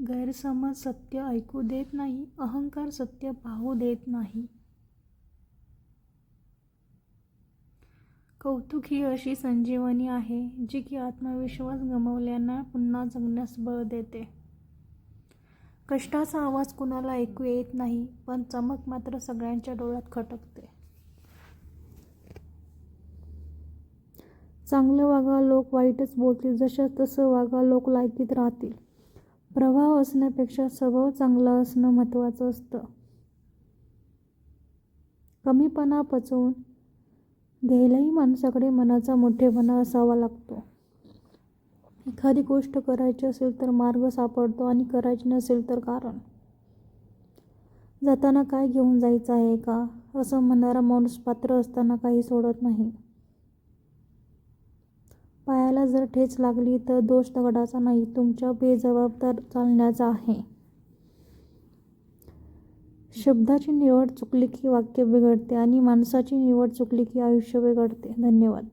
गैरसमज सत्य ऐकू देत नाही अहंकार सत्य पाहू देत नाही. कौतुक ही अशी संजीवनी आहे जी की आत्मविश्वास गमावल्यांना पुन्हा जगण्यास बळ देते. कष्टाचा आवाज कुणाला ऐकू येत नाही पण चमक मात्र सगळ्यांच्या डोळ्यात खटकते. चांगलं वागा लोक वाईटच बोलतील जशा तसं वागा लोक लायकीत राहतील. प्रभाव असण्यापेक्षा स्वभाव चांगला असणं महत्त्वाचं असतं. कमीपणा पचवून घ्यायलाही माणसाकडे मनाचा मोठेपणा असावा लागतो. एखादी गोष्ट करायची असेल तर मार्ग सापडतो आणि करायची नसेल तर कारण. जाताना काय घेऊन जायचं आहे का? असं म्हणणारा माणूस पात्र असताना काही सोडत नाही. पायाला जर ठेच लागली तर दोष दगडाचा नाही तुमच्या बेजबाबदार चालण्याचा आहे. शब्दाची निवड चुकली की वाक्य बिघडते आणि माणसाची निवड चुकली की आयुष्य बिघडते. धन्यवाद.